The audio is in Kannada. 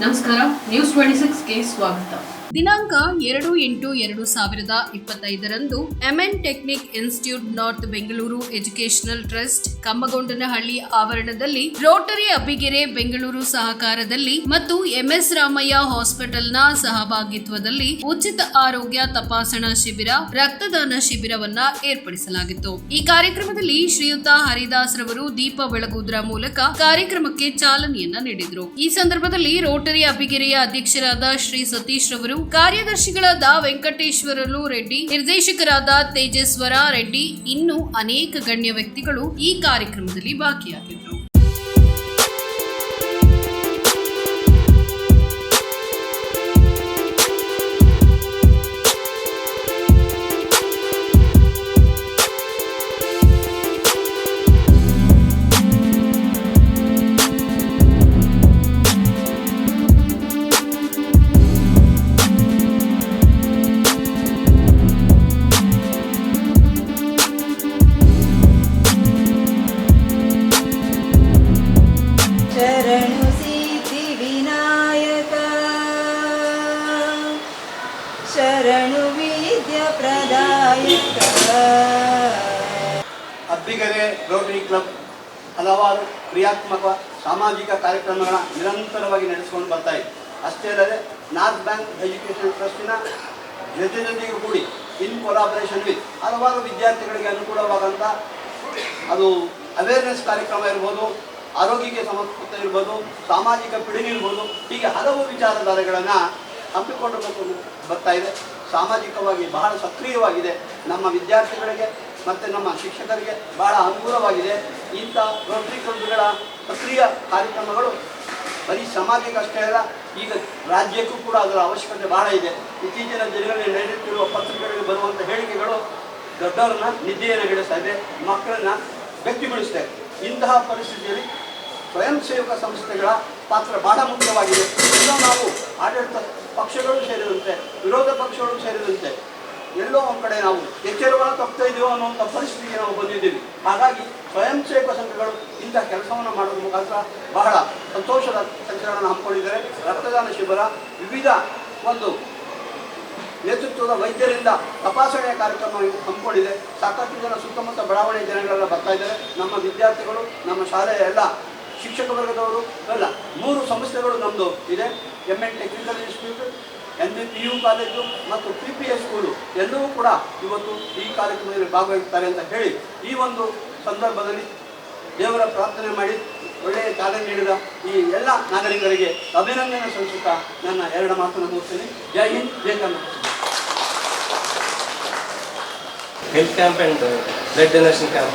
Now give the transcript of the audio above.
ನಮಸ್ಕಾರ ನ್ಯೂಸ್ ಟ್ವೆಂಟಿ ಸಿಕ್ಸ್ಗೆ ಸ್ವಾಗತ. ದಿನಾಂಕ ಎರಡು ಎಂಟು ಎರಡು ಸಾವಿರದ ಇಪ್ಪತ್ತೈದರಂದು MN technic institute north Bengaluru educational trust Kammagondanahalli ಆವರಣದಲ್ಲಿ ರೋಟರಿ ಅಬ್ಬಿಗೆರೆ ಬೆಂಗಳೂರು ಸಹಕಾರದಲ್ಲಿ ಮತ್ತು ಎಂಎಸ್ ರಾಮಯ್ಯ ಹಾಸ್ಪಿಟಲ್ನ ಸಹಭಾಗಿತ್ವದಲ್ಲಿ ಉಚಿತ ಆರೋಗ್ಯ ತಪಾಸಣಾ ಶಿಬಿರ, ರಕ್ತದಾನ ಶಿಬಿರವನ್ನ ಏರ್ಪಡಿಸಲಾಗಿತ್ತು. ಈ ಕಾರ್ಯಕ್ರಮದಲ್ಲಿ ಶ್ರೀಯುತ ಹರಿದಾಸ್ ರವರು ದೀಪ ಬೆಳಗುವುದರ ಮೂಲಕ ಕಾರ್ಯಕ್ರಮಕ್ಕೆ ಚಾಲನೆಯನ್ನ ನೀಡಿದರು. ಈ ಸಂದರ್ಭದಲ್ಲಿ ರೋಟರಿ ಅಬ್ಬಿಗೆರೆಯ ಅಧ್ಯಕ್ಷರಾದ ಶ್ರೀ ಸತೀಶ್ ರವರು ಕಾರ್ಯದರ್ಶಿಗಳಾದ ವೆಂಕಟೇಶ್ವರಲು ರೆಡ್ಡಿ, ನಿರ್ದೇಶಕರಾದ ತೇಜಸ್ವರ ರೆಡ್ಡಿ, ಇನ್ನು ಅನೇಕ ಗಣ್ಯ ವ್ಯಕ್ತಿಗಳು ಈ ಕಾರ್ಯಕ್ರಮದಲ್ಲಿ ಭಾಗಿಯಾಗಿದ್ದರು ಅಬ್ಬಿಗೆರೆ ರೋಟರಿ ಕ್ಲಬ್ ಹಲವಾರು ಕ್ರಿಯಾತ್ಮಕ ಸಾಮಾಜಿಕ ಕಾರ್ಯಕ್ರಮಗಳ ನಿರಂತರವಾಗಿ ನಡೆಸಿಕೊಂಡು ಬರ್ತಾ ಇದೆ. ಅಷ್ಟೇ ಅಲ್ಲದೆ ನಾರ್ತ್ ಬ್ಯಾಂಕ್ ಎಜುಕೇಷನ್ ಟ್ರಸ್ಟಿನ ಜೊತೆಯೊಂದಿಗೆ ಕೂಡಿ ಇನ್ ಕೊಲಾಬರೇಷನ್ ವಿತ್ ಹಲವಾರು ವಿದ್ಯಾರ್ಥಿಗಳಿಗೆ ಅನುಕೂಲವಾದಂಥ ಅದು ಅವೇರ್ನೆಸ್ ಕಾರ್ಯಕ್ರಮ ಇರ್ಬೋದು, ಆರೋಗ್ಯಕ್ಕೆ ಸಮರ್ಪಕ ಇರ್ಬೋದು, ಸಾಮಾಜಿಕ ಪಿಡುಗಿರ್ಬೋದು, ಹೀಗೆ ಹಲವು ವಿಚಾರಧಾರೆಗಳನ್ನು ಹಮ್ಮಿಕೊಂಡು ಬಂದು ಬರ್ತಾ ಇದೆ. ಸಾಮಾಜಿಕವಾಗಿ ಬಹಳ ಸಕ್ರಿಯವಾಗಿದೆ. ನಮ್ಮ ವಿದ್ಯಾರ್ಥಿಗಳಿಗೆ ಮತ್ತು ನಮ್ಮ ಶಿಕ್ಷಕರಿಗೆ ಬಹಳ ಅನುಕೂಲವಾಗಿದೆ. ಇಂಥ ರೋಟರಿ ಕ್ಲಬ್ಗಳ ಸಕ್ರಿಯ ಕಾರ್ಯಕ್ರಮಗಳು ಬರೀ ಸಮಾಜಕ್ಕಷ್ಟೇ ಅಲ್ಲ, ಈಗ ರಾಜ್ಯಕ್ಕೂ ಕೂಡ ಅದರ ಅವಶ್ಯಕತೆ ಬಹಳ ಇದೆ. ಇತ್ತೀಚಿನ ದಿನಗಳಲ್ಲಿ ನಡೆಯುತ್ತಿರುವ ಪತ್ರಿಕೆಗಳಿಗೆ ಬರುವಂಥ ಹೇಳಿಕೆಗಳು ದೊಡ್ಡವರನ್ನ ನಿದ್ದೆಯನ್ನು ಗೆಡಿಸ್ತಾ ಇದೆ, ಮಕ್ಕಳನ್ನ ವ್ಯಕ್ತಿಗೊಳಿಸ್ತಾ ಇಂತಹ ಪರಿಸ್ಥಿತಿಯಲ್ಲಿ ಸ್ವಯಂ ಸೇವಕ ಸಂಸ್ಥೆಗಳ ಪಾತ್ರ ಬಹಳ ಮುಖ್ಯವಾಗಿದೆ. ಇನ್ನೂ ನಾವು ಆಡಳಿತ ಪಕ್ಷಗಳು ಸೇರಿದಂತೆ, ವಿರೋಧ ಪಕ್ಷಗಳು ಸೇರಿದಂತೆ, ಎಲ್ಲೋ ಒಂದು ಕಡೆ ನಾವು ಎಚ್ಚರವನ್ನು ತಪ್ತಾ ಇದೀವೋ ಅನ್ನುವಂಥ ಪರಿಸ್ಥಿತಿಗೆ ನಾವು ಬಂದಿದ್ದೀವಿ. ಹಾಗಾಗಿ ಸ್ವಯಂ ಸೇವಕ ಸಂಘಗಳು ಇಂಥ ಕೆಲಸವನ್ನು ಮಾಡುವ ಮುಖಾಂತರ ಬಹಳ ಸಂತೋಷದ ಕೆಲಸಗಳನ್ನು ಹಮ್ಮಿಕೊಂಡಿದ್ದಾರೆ. ರಕ್ತದಾನ ಶಿಬಿರ, ವಿವಿಧ ಒಂದು ನೇತೃತ್ವದ ವೈದ್ಯರಿಂದ ತಪಾಸಣೆಯ ಕಾರ್ಯಕ್ರಮ ಹಮ್ಮಿಕೊಂಡಿದೆ. ಸಾಕಷ್ಟು ಜನ ಸುತ್ತಮುತ್ತ ಬಡಾವಣೆ ಜನಗಳೆಲ್ಲ ಬರ್ತಾ ಇದ್ದಾರೆ. ನಮ್ಮ ವಿದ್ಯಾರ್ಥಿಗಳು, ನಮ್ಮ ಶಾಲೆಯ ಎಲ್ಲ ಶಿಕ್ಷಕ ವರ್ಗದವರು ಅಲ್ಲ, ಮೂರು ಸಂಸ್ಥೆಗಳು ನಮ್ಮದು ಇದೆ. M N technical institute N B P U college ಮತ್ತು ಪಿ ಪಿ ಎಸ್ ಸ್ಕೂಲು ಎಲ್ಲವೂ ಕೂಡ ಇವತ್ತು ಈ ಕಾರ್ಯಕ್ರಮದಲ್ಲಿ ಭಾಗವಹಿಸ್ತಾರೆ ಅಂತ ಹೇಳಿ ಈ ಒಂದು ಸಂದರ್ಭದಲ್ಲಿ ದೇವರ ಪ್ರಾರ್ಥನೆ ಮಾಡಿ ಒಳ್ಳೆಯ ಚಾಲನೆ ನೀಡಿದ ಈ ಎಲ್ಲ ನಾಗರಿಕರಿಗೆ ಅಭಿನಂದನೆ ಸಲ್ಲಿಸುತ್ತಾ ನನ್ನ ಎರಡು ಮಾತನ್ನು ಮುಗಿಸ್ತೀನಿ. Jai Hind, Jai Kannada camp and blood donation camp